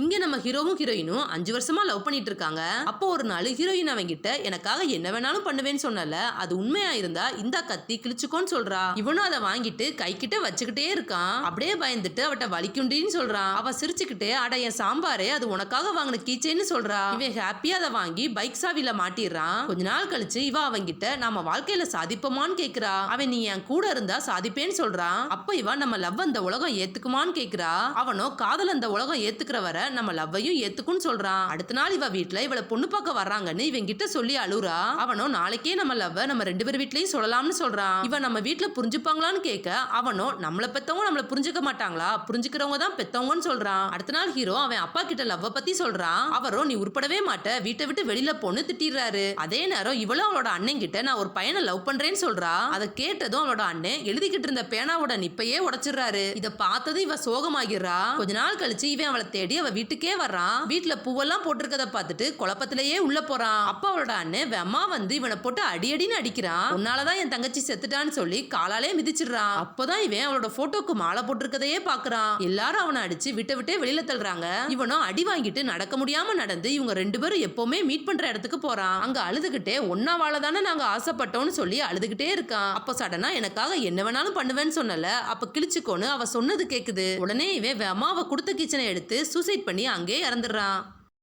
இங்க நம்ம ஹீரோவும் ஹீரோயினும் அஞ்சு வருஷமா லவ் பண்ணிட்டு இருக்காங்க அப்போ ஒரு நாள் ஹீரோயின் அவங்கிட்ட எனக்காக என்ன வேணாலும் பண்ணுவேன்னு சொன்னல. அது உண்மையா இருந்தா இந்த கத்தி கிழிச்சுக்கோன்னு சொல்றா. இவனும் அதை வாங்கிட்டு கை கிட்ட வச்சுக்கிட்டே இருக்கான். அப்படியே பயந்துட்டு அவட்ட வலிக்குண்டின்னு சொல்றான். அவ சிரிச்சுக்கிட்டே அட என் சாம்பாரே அது உனக்காக வாங்கின கீச்சேன்னு சொல்றா. இவன் ஹாப்பியா அதை வாங்கி பைக் சாவில மாட்டிடுறான். கொஞ்ச நாள் கழிச்சு இவ அவங்கிட்ட நாம வாழ்க்கையில சாதிப்போமான்னு கேக்குறா. அவன் நீ என் கூட இருந்தா சாதிப்பேன்னு சொல்றான். அப்ப இவன் நம்ம லவ் அந்த உலகம் ஏத்துக்குமான்னு கேக்குறா. அவனோ காதல் அந்த உலகம் ஏத்துக்கிற வர நம்ம லவ்வையும் ஏத்துக்கும்னு சொல்றான். அடுத்த நாள் இவ வீட்டுல இவள பொண்ணு பார்க்க வர்றாங்கன்னு இவன் கிட்ட சொல்லி அழுறா. அவனோ நாளைக்கே நம்ம லவ்வ நம்ம ரெண்டு பேர் வீட்லயும் சொல்லலாம்னு சொல்றான். இவன் நம்ம வீட்டுல புரிஞ்சுப்பாங்களான்னு கேட்க அவனோ நம்மள பெத்தவங்க நம்மள புரிஞ்சுக்க மாட்டாங்களா? புரிஞ்சுக்கிறவங்க தான் பெத்தவங்கன்னு சொல்றான். அடுத்த நாள் ஹீரோ அவன் அப்பா கிட்ட லவ்வ பத்தி சொல்றான். அவரோ நீ உருப்படவே மாட்ட. வீட்டை விட்டு வெளியில போன்னு திட்டிடுறாரு. அதே நேரம் இவளும் அவளோட அண்ணன் கிட்ட நான் ஒரு பையனை லவ் பண்றேன்னு சொல்றா. அதை கேட்டதும் அவளோட அண்ணன் எழுதிக்கிட்டு இருந்த பேனாவோட நிப்பையே உடைச்சிடுறாரு. இதை பார்த்தது இவ சோகமாகிறா கொஞ்ச நாள் கழிச்சு இவன் அவளை தேடி அவ வீட்டுக்கே வர்றான். வீட்டுல பூவெல்லாம் போட்டிருக்கத பார்த்துட்டு குழப்பத்திலேயே உள்ள போறான். அப்ப அவளோட அண்ணன் வெம்மா வந்து இவனை போட்டு அடி அடின்னு அடிக்கிறான். உன்னாலதான் என் தங்கச்சி செத்துட்டான்னு சொல்லி காலாலே மிதிச்சிடுறான். அப்பதான் இவன் அவளோட போட்டோக்கு மாலை போட்டிருக்கதையே பாக்குறான் எல்லாரும் அவனை அடிச்சு விட்டு விட்டே வெளியில தள்ளுறாங்க. இவனும் அடி வாங்கிட்டு நடக்க முடியாம நடந்து இவங்க ரெண்டு பேரும் எப்பவுமே மீட் பண்ற இடத்துக்கு போறான். அங்க அழுதுகிட்டே ஒன்னா வாழதானே நாங்க ஆசைப்பட்டோம்னு சொல்லி அழுதுகிட்டே இருக்கான். அப்ப சடனா எனக்காக என்ன வேணாலும் பண்ணுவேன்னு சொன்னல. அப்ப கிழிச்சுக்கோன்னு அவ சொன்னது கேக்குது. உடனே இவன் அம்மாவை கொடுத்த கிச்சனை எடுத்து சூசைட் பண்ணி அங்கே இறந்துடுறான்.